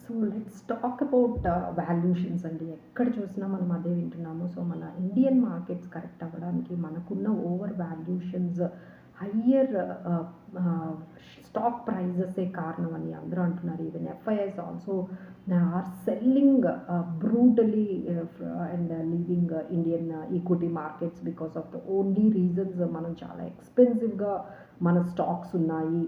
So let's talk about valuations అండి. ఎక్కడ చూసినా మనం అదే వింటున్నాము. సో మన ఇండియన్ మార్కెట్స్ కరెక్ట్ అవ్వడానికి మనకున్న ఓవర్ వాల్యూషన్స్ హయ్యర్ స్టాక్ ప్రైజెసే కారణం అని అందరూ అంటున్నారు. Even FIs also are selling brutally and leaving Indian equity markets because of the only reasons మనం చాలా ఎక్స్పెన్సివ్గా మన స్టాక్స్ ఉన్నాయి.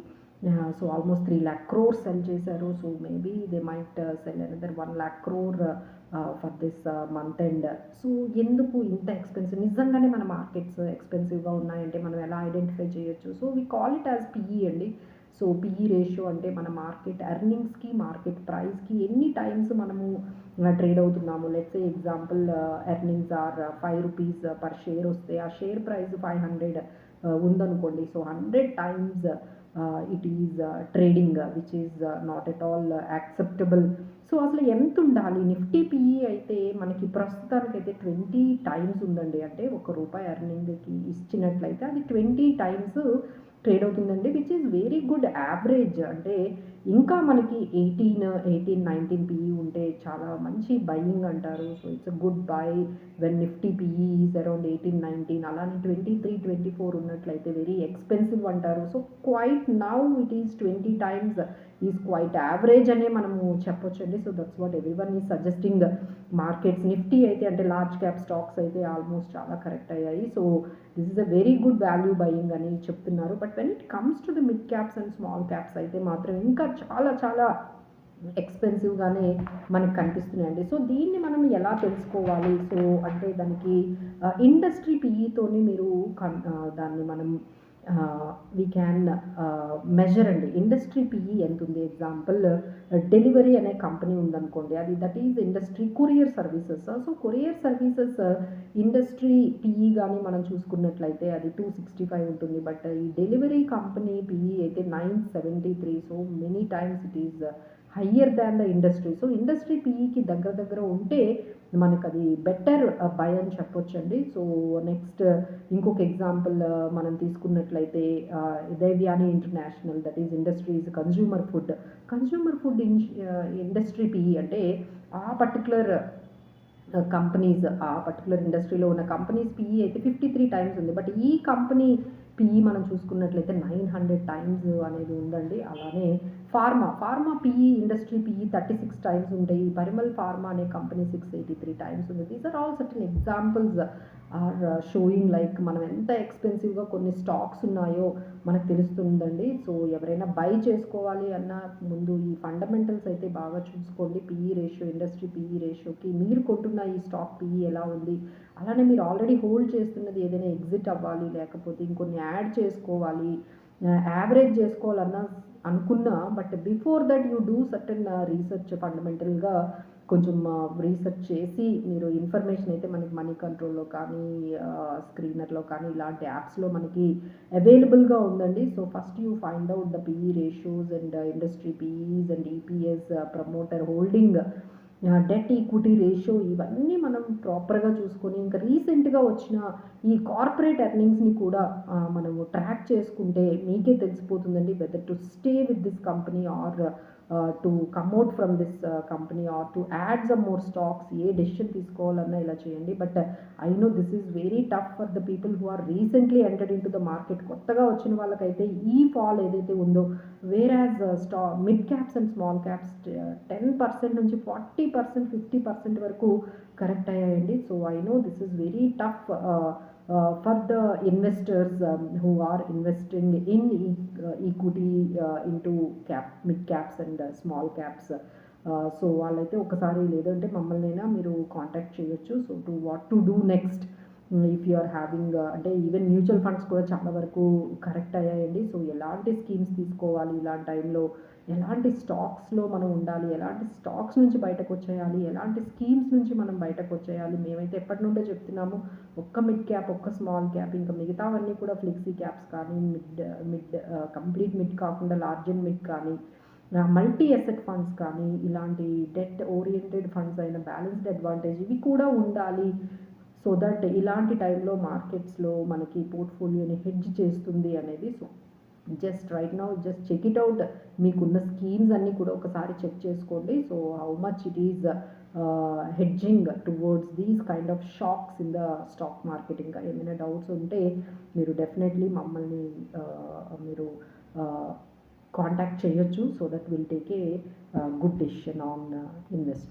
So almost three lakh crore sell చేశారు. So maybe they might sell another one lakh crore for this month end so ఎందుకు ఇంత expensive నిజంగానే మన మార్కెట్స్ ఎక్స్పెన్సివ్గా ఉన్నాయంటే మనం ఎలా ఐడెంటిఫై చేయొచ్చు? So we call it as PE అండి. సో పిఈ రేషియో అంటే మన మార్కెట్ ఎర్నింగ్స్కి మార్కెట్ ప్రైస్కి ఎన్ని టైమ్స్ మనము uh, ట్రేడ్ అవుతున్నాము? Let's example earnings are five rupees per share వస్తే ఆ షేర్ ప్రైస్ ఫైవ్ హండ్రెడ్ ఉందనుకోండి. So hundred times it is trading which is not at all acceptable so అసలు ఎంత ఉండాలి? నిఫ్టీ పిఈ అయితే మనకి ప్రస్తుతానికి అయితే ట్వంటీ టైమ్స్ ఉందండి. అంటే ఒక రూపాయి ఎర్నింగ్కి ఇచ్చినట్లయితే అది ట్వంటీ టైమ్స్ ట్రేడ్ అవుతుందండి which is very good average అంటే ఇంకా మనకి ఎయిటీన్ ఎయిటీన్ నైన్టీన్ పిఈ ఉంటే చాలా మంచి బయింగ్ అంటారు. So it's a good buy when Nifty PE is around eighteen nineteen అలానే ట్వంటీ త్రీ ట్వంటీ ఫోర్ ఉన్నట్లయితే వెరీ ఎక్స్పెన్సివ్ అంటారు. So quite now it is twenty times is quite average అనే మనము చెప్పొచ్చండి. So that's what every one is suggesting markets. Nifty అయితే అంటే large cap stocks అయితే almost చాలా కరెక్ట్ అయ్యాయి. So this is a very good value buying అని చెప్తున్నారు. But when it comes to the mid caps and small caps అయితే మాత్రం ఇంకా చాలా చాలా ఎక్స్పెన్సివ్గానే మనకు కనిపిస్తున్నాయండి. సో దీన్ని మనం ఎలా తెలుసుకోవాలి? సో అంటే దానికి ఇండస్ట్రీ పిఈతోని మీరు కన్ దాన్ని మనం వీ క్యాన్ మెజర్ అండి. ఇండస్ట్రీ పిఈ ఎంత ఉంది? ఎగ్జాంపుల్ డెలివరీ అనే కంపెనీ ఉందనుకోండి. అది that is industry courier services so courier services industry PE కానీ మనం చూసుకున్నట్లయితే అది టూ సిక్స్టీ ఫైవ్ ఉంటుంది. బట్ ఈ డెలివరీ కంపెనీ పిఈ అయితే nine seventy three so many times it is higher than the industry so industry పిఈకి దగ్గర దగ్గర ఉంటే మనకు అది బెటర్ బై అని చెప్పొచ్చండి. సో నెక్స్ట్ uh, ఇంకొక ఎగ్జాంపుల్ uh, మనం తీసుకున్నట్లయితే Devyani international that is industries consumer food consumer food industry PE అంటే ఆ పర్టికులర్ కంపెనీస్ uh, ఆ పర్టికులర్ ఇండస్ట్రీలో ఉన్న కంపెనీస్ పిఈ అయితే ఫిఫ్టీ త్రీ టైమ్స్ ఉంది. బట్ ఈ కంపెనీ పిఈ మనం చూసుకున్నట్లయితే నైన్ హండ్రెడ్ టైమ్స్ అనేది ఉందండి. అలానే pharma pharma PE industry PE thirty six times ఉంటాయి పరిమల్ ఫార్మా అనే company six eighty three times ఉంది these are all certain examples are showing like మనం ఎంత ఎక్స్పెన్సివ్గా కొన్ని స్టాక్స్ ఉన్నాయో మనకు తెలుస్తుందండి సో ఎవరైనా బై చేసుకోవాలి అన్న ముందు ఈ ఫండమెంటల్స్ అయితే బాగా చూసుకోండి. పిఈ రేషియో ఇండస్ట్రీ పిఈ రేషియోకి మీరు కొంటున్న ఈ స్టాక్ పిఈ ఎలా ఉంది? అలానే మీరు ఆల్రెడీ హోల్డ్ చేస్తున్నది ఏదైనా ఎగ్జిట్ అవ్వాలి లేకపోతే ఇంకొన్ని యాడ్ చేసుకోవాలి యావరేజ్ చేసుకోవాలన్నా అనుకున్నా but before that you do certain research ఫండమెంటల్గా కొంచెం uh, రీసెర్చ్ చేసి మీరు ఇన్ఫర్మేషన్ అయితే మనకి మనీ కంట్రోల్లో కానీ uh, స్క్రీనర్లో కానీ ఇలాంటి యాప్స్లో మనకి అవైలబుల్గా ఉందండి. So first you find out the PE ratios and industry PEs and EPS promoter holding debt equity ratio ఇవన్నీ మనం ప్రాపర్గా చూసుకొని ఇంకా రీసెంట్గా వచ్చిన ఈ కార్పొరేట్ ఎర్నింగ్స్ని కూడా మనము ట్రాక్ చేసుకుంటే మీకే తెలిసిపోతుందండి whether to stay with this company or to come out from this company or to add some more stocks a decision తీసుకోవాలన్నా ఇలా చేయండి. But I know this is very tough for the people who are recently entered in to the market కొత్తగా వచ్చిన వాళ్ళకైతే ఈ fall ఏదైతే ఉందో where as స్టా mid caps and small caps ten percent నుంచి ఫార్టీ పర్సెంట్ ఫిఫ్టీ పర్సెంట్ వరకు correct అయ్యాయండి. So I know this is very tough for the investors who are investing in equity into cap mid caps and small caps so వాళ్ళైతే ఒకసారి లేదంటే మమ్మల్ని అయినా మీరు contact చేయొచ్చు. So to what to do next if you are having అంటే even mutual funds కూడా చాలా వరకు కరెక్ట్ అయ్యాయండి. సో ఎలాంటి స్కీమ్స్ తీసుకోవాలి ఇలాంటి టైంలో ఎలాంటి స్టాక్స్లో మనం ఉండాలి? ఎలాంటి స్టాక్స్ నుంచి బయటకు వచ్చేయాలి? ఎలాంటి స్కీమ్స్ నుంచి మనం బయటకు వచ్చేయాలి? మేమైతే ఎప్పటి నుండో చెప్తున్నాము ఒక్క మిడ్ క్యాప్ ఒక్క స్మాల్ క్యాప్ ఇంకా మిగతావన్నీ కూడా ఫ్లెక్సీ క్యాప్స్ కానీ మిడ్ మిడ్ కంప్లీట్ మిడ్ కాకుండా లార్జ్ అండ్ మిడ్ కానీ మల్టీ అసెట్ ఫండ్స్ కానీ ఇలాంటి డెట్ ఓరియంటెడ్ ఫండ్స్ అయిన బ్యాలెన్స్డ్ అడ్వాంటేజ్ ఇవి కూడా ఉండాలి. సో దట్ ఇలాంటి టైంలో మార్కెట్స్లో మనకి పోర్ట్ఫోలియోని హెడ్జ్ చేస్తుంది అనేది so just right now just check it out మీకున్న స్కీమ్స్ అన్నీ కూడా ఒకసారి చెక్ చేసుకోండి. So how much it is hedging towards these kind of shocks in the stock market ఇంకా ఏమైనా డౌట్స్ ఉంటే మీరు డెఫినెట్లీ మమ్మల్ని uh, మీరు uh, కాంటాక్ట్ చేయొచ్చు. So that will take a good decision on invest